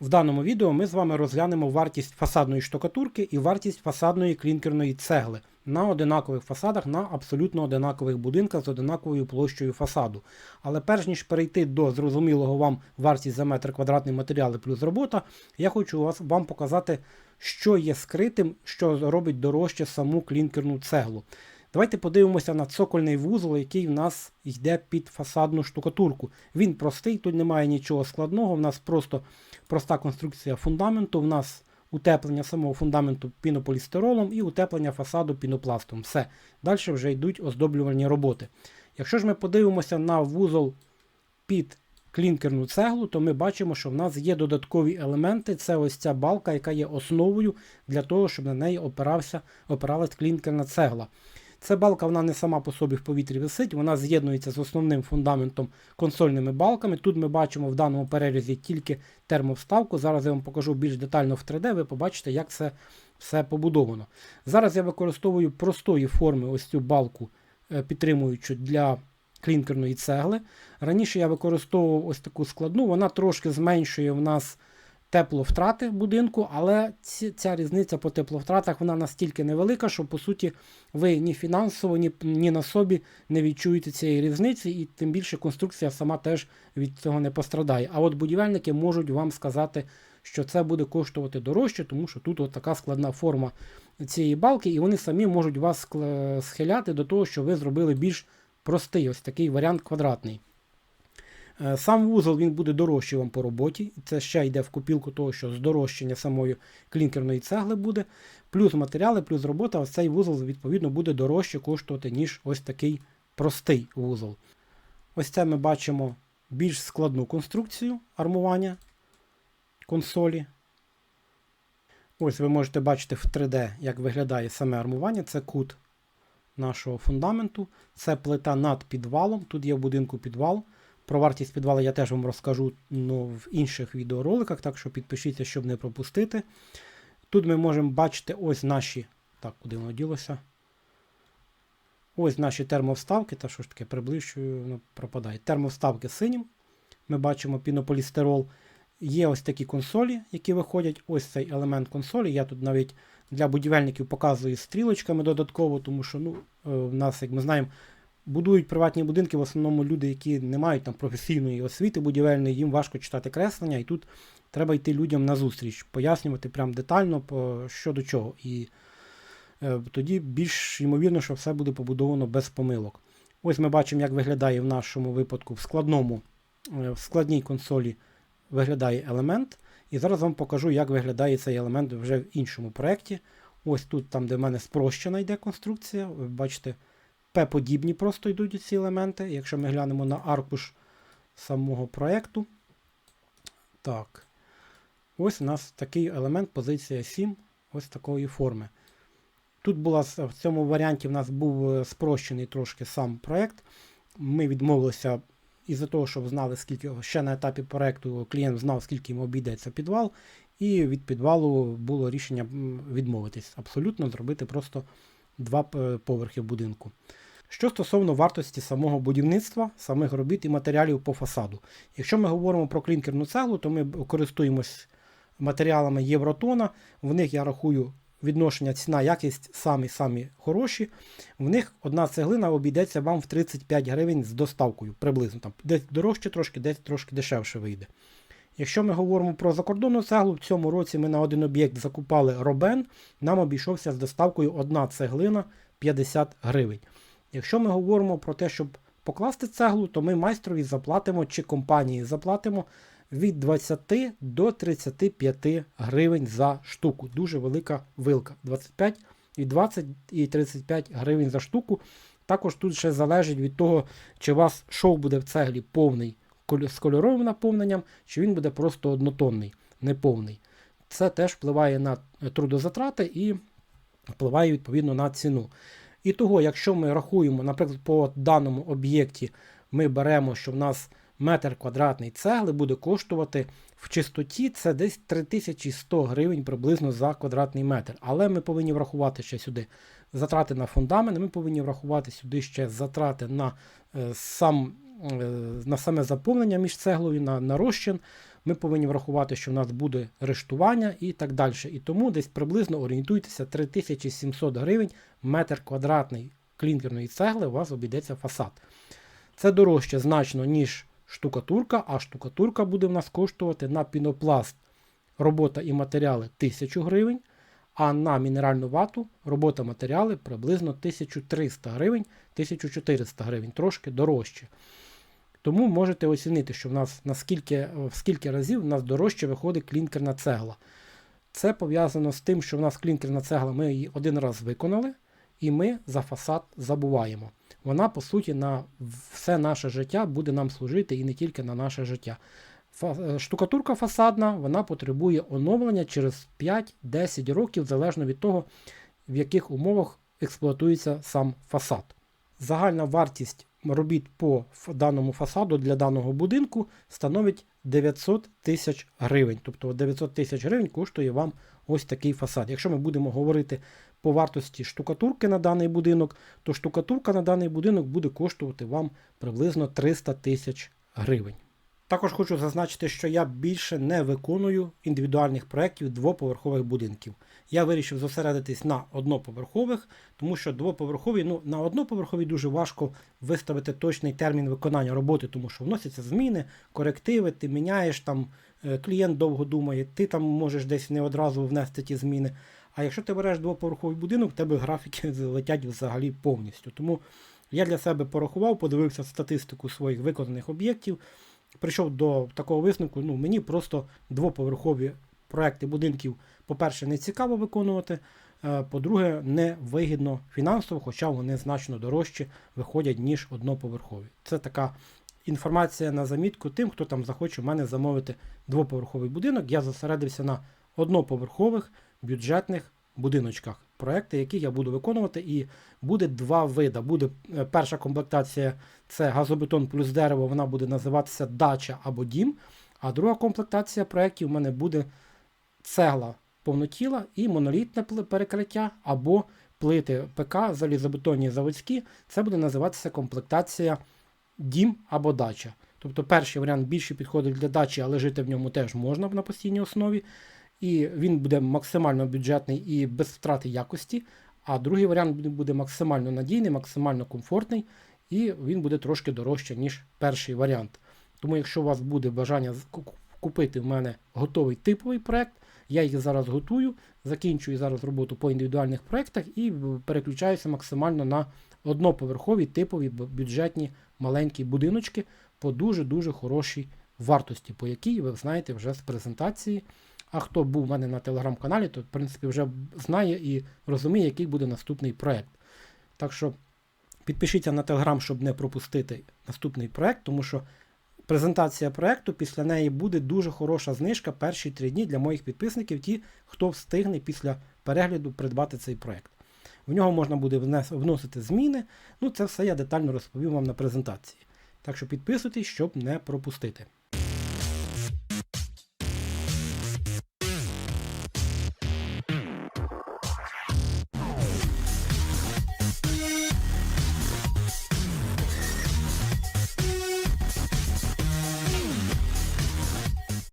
В даному відео ми з вами розглянемо вартість фасадної штукатурки і вартість фасадної клінкерної цегли на одинакових фасадах на абсолютно одинакових будинках з одинаковою площею фасаду. Але перш ніж перейти до зрозумілого вам вартість за метр квадратний матеріали плюс робота, я хочу вам показати, що є скритим, що робить дорожче саму клінкерну цеглу. Давайте подивимося на цокольний вузол, який в нас йде під фасадну штукатурку. Він простий, тут немає нічого складного. В нас просто проста конструкція фундаменту. В нас утеплення самого фундаменту пінополістиролом і утеплення фасаду пінопластом. Все. Далі вже йдуть оздоблювальні роботи. Якщо ж ми подивимося на вузол під клінкерну цеглу, то ми бачимо, що в нас є додаткові елементи. Це ось ця балка, яка є основою для того, щоб на неї опирався, опиралась клінкерна цегла. Ця балка вона не сама по собі в повітрі висить, вона з'єднується з основним фундаментом консольними балками. Тут ми бачимо в даному перерізі тільки термовставку. Зараз я вам покажу більш детально в 3D, ви побачите, як це все побудовано. Зараз я використовую простої форми ось цю балку, е, підтримуючу для клінкерної цегли. Раніше я використовував ось таку складну, вона трошки зменшує в нас тепловтрати будинку, але ця різниця по тепловтратах вона настільки невелика, що по суті ви ні фінансово, ні, ні на собі не відчуєте цієї різниці, і тим більше конструкція сама теж від цього не пострадає. А от будівельники можуть вам сказати, що це буде коштувати дорожче, тому що тут от така складна форма цієї балки, і вони самі можуть вас схиляти до того, що ви зробили більш простий ось такий варіант квадратний. Е, Сам вузол він буде дорожчий вам по роботі. Це ще йде в копілку того, що здорожчання самої клінкерної цегли буде. Плюс матеріали, плюс робота. Ось цей вузол, відповідно, буде дорожче коштувати, ніж ось такий простий вузол. Ось це ми бачимо більш складну конструкцію армування консолі. Ось ви можете бачити в 3D, як виглядає саме армування. Це кут нашого фундаменту. Це плита над підвалом. Тут є в будинку підвал. Про вартість підвалу я теж вам розкажу ну, в інших відеороликах, так що підпишіться, щоб не пропустити. Тут ми можемо бачити ось наші. Так, куди воно ділося? Ось наші термовставки, та що ж таке, приближую, ну, пропадає. Термовставки синім. Ми бачимо пінополістирол. Є ось такі консолі, які виходять. Ось цей елемент консолі. Я тут навіть для будівельників показую стрілочками додатково, тому що ну, е, в нас, як ми знаємо, будують приватні будинки в основному люди, які не мають там професійної освіти будівельної, їм важко читати креслення, і тут треба йти людям на зустріч, пояснювати прям детально, що до чого. І е, тоді більш ймовірно, що все буде побудовано без помилок. Ось ми бачимо, як виглядає в нашому випадку в складному, е, в складній консолі виглядає елемент. І зараз вам покажу, як виглядає цей елемент вже в іншому проєкті. Ось тут, там, де в мене спрощена йде конструкція, ви бачите, П-подібні просто йдуть ці елементи. Якщо ми глянемо на аркуш самого проєкту. Так. Ось у нас такий елемент, позиція 7, ось такої форми. Тут була в цьому варіанті в нас був е, спрощений трошки сам проєкт. Ми відмовилися із-за того, щоб знали, скільки ще на етапі проєкту клієнт знав, скільки йому обійдеться підвал. І від підвалу було рішення відмовитись. Абсолютно зробити просто два е, поверхи будинку. Що стосовно вартості самого будівництва, самих робіт і матеріалів по фасаду. Якщо ми говоримо про клінкерну цеглу, то ми користуємось матеріалами Євротона. В них я рахую відношення ціна якість самі-самі хороші. В них одна цеглина обійдеться вам в 35 гривень з доставкою приблизно. Там Десь дорожче трошки, десь трошки дешевше вийде. Якщо ми говоримо про закордонну цеглу, в цьому році ми на один об'єкт закупали Робен, нам обійшовся з доставкою одна цеглина 50 гривень. Якщо ми говоримо про те, щоб покласти цеглу, то ми майстрові заплатимо чи компанії заплатимо від 20 до 35 гривень за штуку. Дуже велика вилка. 25 і 20 і 35 гривень за штуку. Також тут ще залежить від того, чи у вас шов буде в цеглі повний з кольоровим наповненням, чи він буде просто однотонний, неповний. Це теж впливає на трудозатрати і впливає відповідно на ціну. І того, якщо ми рахуємо, наприклад, по даному об'єкті ми беремо, що в нас метр квадратний цегли буде коштувати в чистоті це десь 3100 гривень приблизно за квадратний метр. Але ми повинні врахувати ще сюди затрати на фундамент, ми повинні врахувати сюди ще затрати на, е, сам, е, на саме заповнення між цеглою, на, на розчин. ми повинні врахувати, що в нас буде рештування і так далі. І тому десь приблизно орієнтуйтеся 3700 гривень метр квадратний клінкерної цегли у вас обійдеться фасад. Це дорожче значно, ніж штукатурка, а штукатурка буде в нас коштувати на пінопласт робота і матеріали 1000 гривень, а на мінеральну вату робота матеріали приблизно 1300 гривень, 1400 гривень, трошки дорожче. Тому можете оцінити, що в нас наскільки, в скільки разів в нас дорожче виходить клінкерна цегла. Це пов'язано з тим, що в нас клінкерна цегла, ми її один раз виконали, і ми за фасад забуваємо. Вона, по суті, на все наше життя буде нам служити і не тільки на наше життя. Е, Штукатурка фасадна вона потребує оновлення через 5-10 років, залежно від того, в яких умовах експлуатується сам фасад. Загальна вартість робіт по даному фасаду для даного будинку становить 900 тисяч гривень. Тобто 900 тисяч гривень коштує вам ось такий фасад. Якщо ми будемо говорити по вартості штукатурки на даний будинок, то штукатурка на даний будинок буде коштувати вам приблизно 300 тисяч гривень. Також хочу зазначити, що я більше не виконую індивідуальних проєктів двоповерхових будинків. Я вирішив зосередитись на одноповерхових, тому що двоповерхові, ну на одноповерхові дуже важко виставити точний термін виконання роботи, тому що вносяться зміни, корективи, ти міняєш там, е, клієнт довго думає, ти там можеш десь не одразу внести ті зміни. А якщо ти береш двоповерховий будинок, в тебе графіки летять взагалі повністю. Тому я для себе порахував, подивився статистику своїх виконаних об'єктів прийшов до такого висновку, ну мені просто двоповерхові проекти будинків, по-перше, не цікаво виконувати. е, По-друге, не вигідно фінансово, хоча вони значно дорожче виходять, ніж одноповерхові. Це така інформація на замітку тим, хто там захоче в мене замовити двоповерховий будинок. Я зосередився на одноповерхових бюджетних будиночках. Проекти, які я буду виконувати, і буде два види. Буде е, перша комплектація це газобетон плюс дерево, вона буде називатися дача або дім. А друга комплектація проєктів в мене буде цегла повнотіла і монолітне перекриття або плити ПК залізобетонні заводські. Це буде називатися комплектація дім або дача. Тобто перший варіант більше підходить для дачі, але жити в ньому теж можна на постійній основі. І він буде максимально бюджетний і без втрати якості. А другий варіант буде- максимально надійний, максимально комфортний, і він буде трошки дорожче, ніж перший варіант. Тому, якщо у вас буде бажання купити в мене готовий типовий проект, я їх зараз готую, закінчую зараз роботу по індивідуальних проектах і переключаюся максимально на одноповерхові типові бюджетні маленькі будиночки по дуже-дуже хорошій вартості, по якій ви знаєте вже з презентації. А хто був у мене на телеграм-каналі, то в принципі вже знає і розуміє, який буде наступний проект. Так що підпишіться на телеграм, щоб не пропустити наступний проект, тому що презентація проекту після неї буде дуже хороша знижка перші три дні для моїх підписників, ті, хто встигне після перегляду придбати цей проект. В нього можна буде вносити зміни. Ну, це все я детально розповім вам на презентації. Так що підписуйтесь, щоб не пропустити.